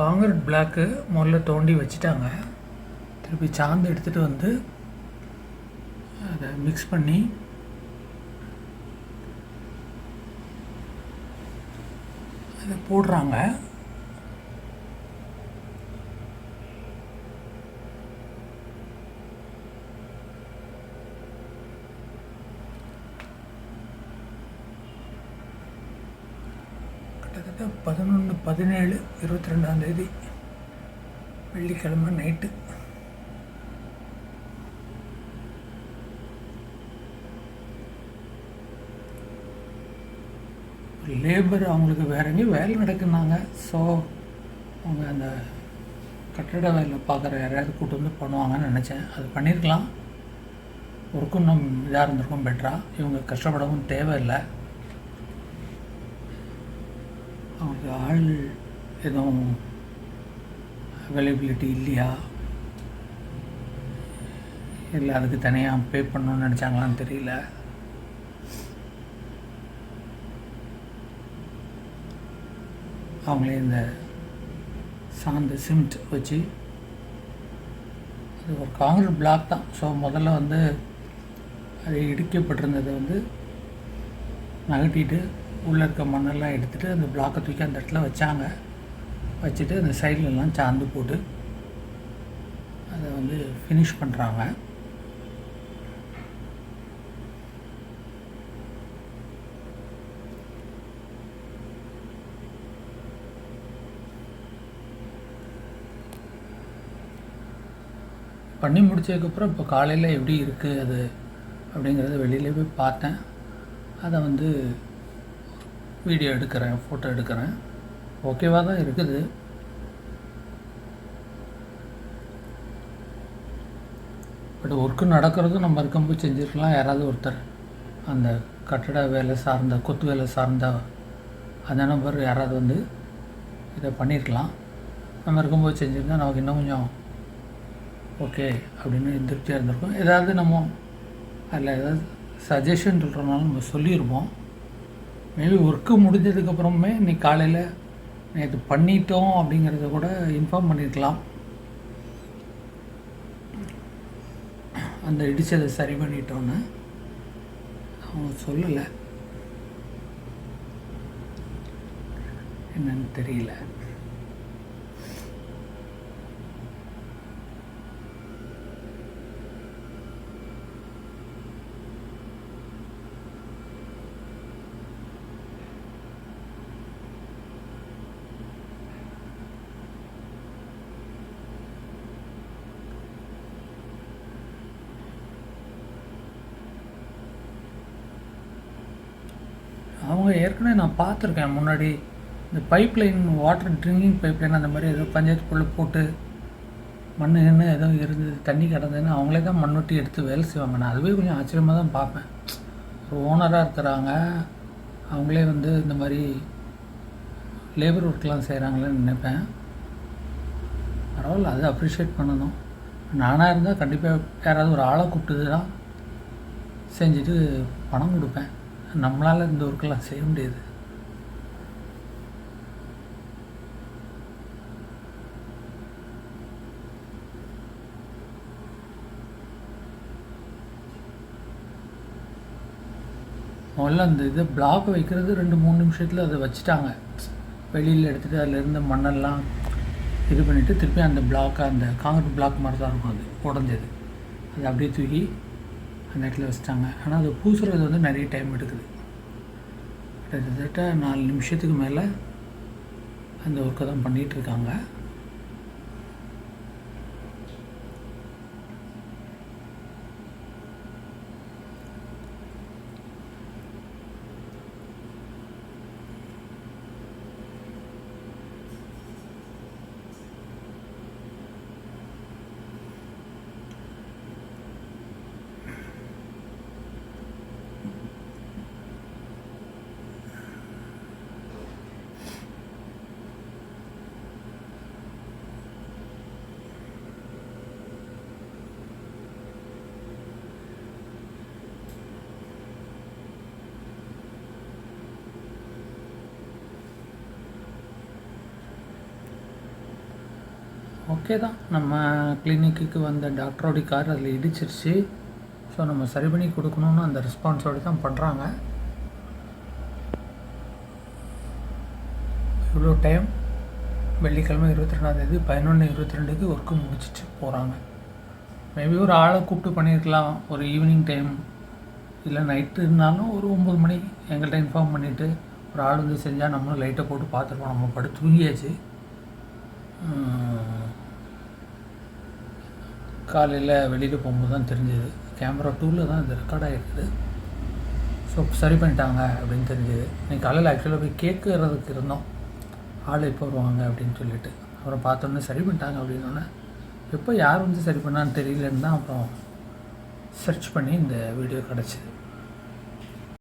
Concrete block முதல்ல தோண்டி வச்சுட்டாங்க. திருப்பி சாந்து எடுத்துகிட்டு வந்து அதை மிக்ஸ் பண்ணி அதை போடுறாங்க கிட்டத்தட்ட பதினொன்று பதினேழு இருபத்தி ரெண்டாந்தேதி வெள்ளிக்கிழமை நைட்டு. லேபர் அவங்களுக்கு வேற எங்கேயும் வேலை நடக்குனாங்க. ஸோ அவங்க அந்த கட்டட வேலை பார்க்குற யாரையாவது கூட்டு வந்து பண்ணுவாங்கன்னு நினச்சேன். அது பண்ணியிருக்கலாம். ஒர்க்கும் நம் இதாக இருந்திருக்கும் பெட்டராக இவங்க கஷ்டப்படவும் தேவையில்லை. அவங்க ஆள் எதுவும் அவைலபிலிட்டி இல்லையா? இல்லை அதுக்கு தனியாக பே பண்ணணும்னு நினச்சாங்களான்னு தெரியல. அவங்களே இந்த சாந்து சிமெண்ட் வச்சு அது ஒரு காங்கிரட் பிளாக் தான். ஸோ முதல்ல வந்து அது இடிக்கப்பட்டிருந்ததை வந்து நகட்டிட்டு உள்ளே இருக்க மண்ணெல்லாம் எடுத்துகிட்டு அந்த பிளாக்கை தூக்கி அந்த இடத்துல வச்சாங்க. வச்சுட்டு அந்த சைட்லலாம் சாந்து போட்டு அதை வந்து ஃபினிஷ் பண்ணுறாங்க பண்ணி முடிச்சதுக்கப்புறம் இப்போ காலையில் எப்படி இருக்குது அது அப்படிங்கிறத வெளியில் போய் பார்த்தேன். அதை வந்து வீடியோ எடுக்கிறேன் ஃபோட்டோ எடுக்கிறேன். ஓகேவாக தான் இருக்குது. பட் ஒர்க்கு நடக்கிறதும் நம்ம இருக்கும்போது செஞ்சுருக்கலாம். யாராவது ஒருத்தர் அந்த கட்டட வேலை சார்ந்த கொத்து வேலை சார்ந்த அந்த நபர் யாராவது வந்து இதை பண்ணியிருக்கலாம் நம்ம இருக்கும்போது செஞ்சுருந்தா நமக்கு இன்னும் கொஞ்சம் ஓகே அப்படின்னு திருப்தியாக இருந்திருக்கும். ஏதாவது நம்ம அதில் ஏதாவது சஜஷன் சொல்கிறனாலும் நம்ம சொல்லியிருப்போம் மேபி ஒர்க்கு முடிஞ்சதுக்கப்புறமே இன்னைக்கு காலையில் நேற்று பண்ணிட்டோம் அப்படிங்கிறத கூட இன்ஃபார்ம் பண்ணியிருக்கலாம் அந்த இடிச்சதை சரி பண்ணிட்டோன்னு அவங்க சொல்லலை. என்னன்னு தெரியல. அவங்க ஏற்கனவே நான் பார்த்துருக்கேன் முன்னாடி. இந்த pipeline water drinking pipeline அந்த மாதிரி ஏதோ பஞ்சாயத்துக்குள்ளே போட்டு மண் கிண்ணு ஏதோ இருந்தது தண்ணி கிடந்ததுன்னு அவங்களே தான் மண்வெட்டி எடுத்து வேலை செய்வாங்க. நான் அதுவே கொஞ்சம் ஆச்சரியமாக தான் பார்ப்பேன். ஒரு ஓனராக இருக்கிறாங்க. அவங்களே வந்து இந்த மாதிரி லேபர் ஒர்க்லாம் செய்கிறாங்களேன்னு நினைப்பேன். பரவாயில்ல அது அப்ரிஷியேட் பண்ணணும். நானாக இருந்தால் கண்டிப்பாக யாராவது ஒரு ஆளை கூப்பிட்டு தான் செஞ்சுட்டு பணம் கொடுப்பேன். நம்மளால் இந்த ஒர்க்கெல்லாம் செய்ய முடியாது. முதல்ல அந்த இதை பிளாக் வைக்கிறது ரெண்டு மூணு நிமிஷத்தில் அதை வச்சுட்டாங்க. வெளியில் எடுத்துகிட்டு அதில் இருந்த மண்ணெல்லாம் இது பண்ணிவிட்டு திருப்பி அந்த பிளாக்கை அந்த காங்கிரீட் பிளாக் மாதிரி தான் இருக்கும் அது உடஞ்சது. அதை அப்படியே தூக்கி அந்த இடத்துல வச்சிட்டாங்க. ஆனால் அது பூசுறது வந்து நிறைய டைம் எடுக்குது. கிட்டத்தட்ட நாலு நிமிஷத்துக்கு மேலே அந்த ஒர்க்கை தான் பண்ணிகிட்ருக்காங்க ஓகே தான். நம்ம கிளினிக்கு வந்த டாக்டரோடைய கார் அதில் இடிச்சிருச்சு. ஸோ நம்ம சரி பண்ணி கொடுக்கணுன்னு அந்த ரெஸ்பான்ஸோடு தான் பண்ணுறாங்க இவ்வளோ டைம் வெள்ளிக்கிழமை இருபத்தி ரெண்டாந்தேதி பதினொன்று இருபத்தி ரெண்டுக்கு ஒர்க்கு முடிச்சிட்டு போகிறாங்க மேபி ஒரு ஆளை கூப்பிட்டு பண்ணியிருக்கலாம். ஒரு ஈவினிங் டைம் இல்லை நைட்டு இருந்தாலும் ஒரு ஒம்பது மணி எங்கள்கிட்ட இன்ஃபார்ம் பண்ணிவிட்டு ஒரு ஆள் வந்து செஞ்சால் நம்மளும் லைட்டை போட்டு பார்த்துருப்போம். நம்ம படுத்து தூங்கியாச்சு. காலையில் வெளியில் போகும்போது தான் தெரிஞ்சது. கேமரா டூவில் தான் இது ரெக்கார்ட் ஆகிருக்குது ஸோ சரி பண்ணிட்டாங்க அப்படின்னு தெரிஞ்சது. இன்றைக்கி காலையில் ஆக்சுவலாக போய் கேட்குறதுக்கு இருந்தோம். ஆள் எப்போ வருவாங்க அப்படின்னு சொல்லிட்டு. அப்புறம் பார்த்தோன்னே சரி பண்ணிட்டாங்க அப்படின்னோடனே எப்போ யார் வந்து சரி பண்ணான்னு தெரியலன்னு தான் அப்புறம் சர்ச் பண்ணி இந்த வீடியோ கிடச்சிது.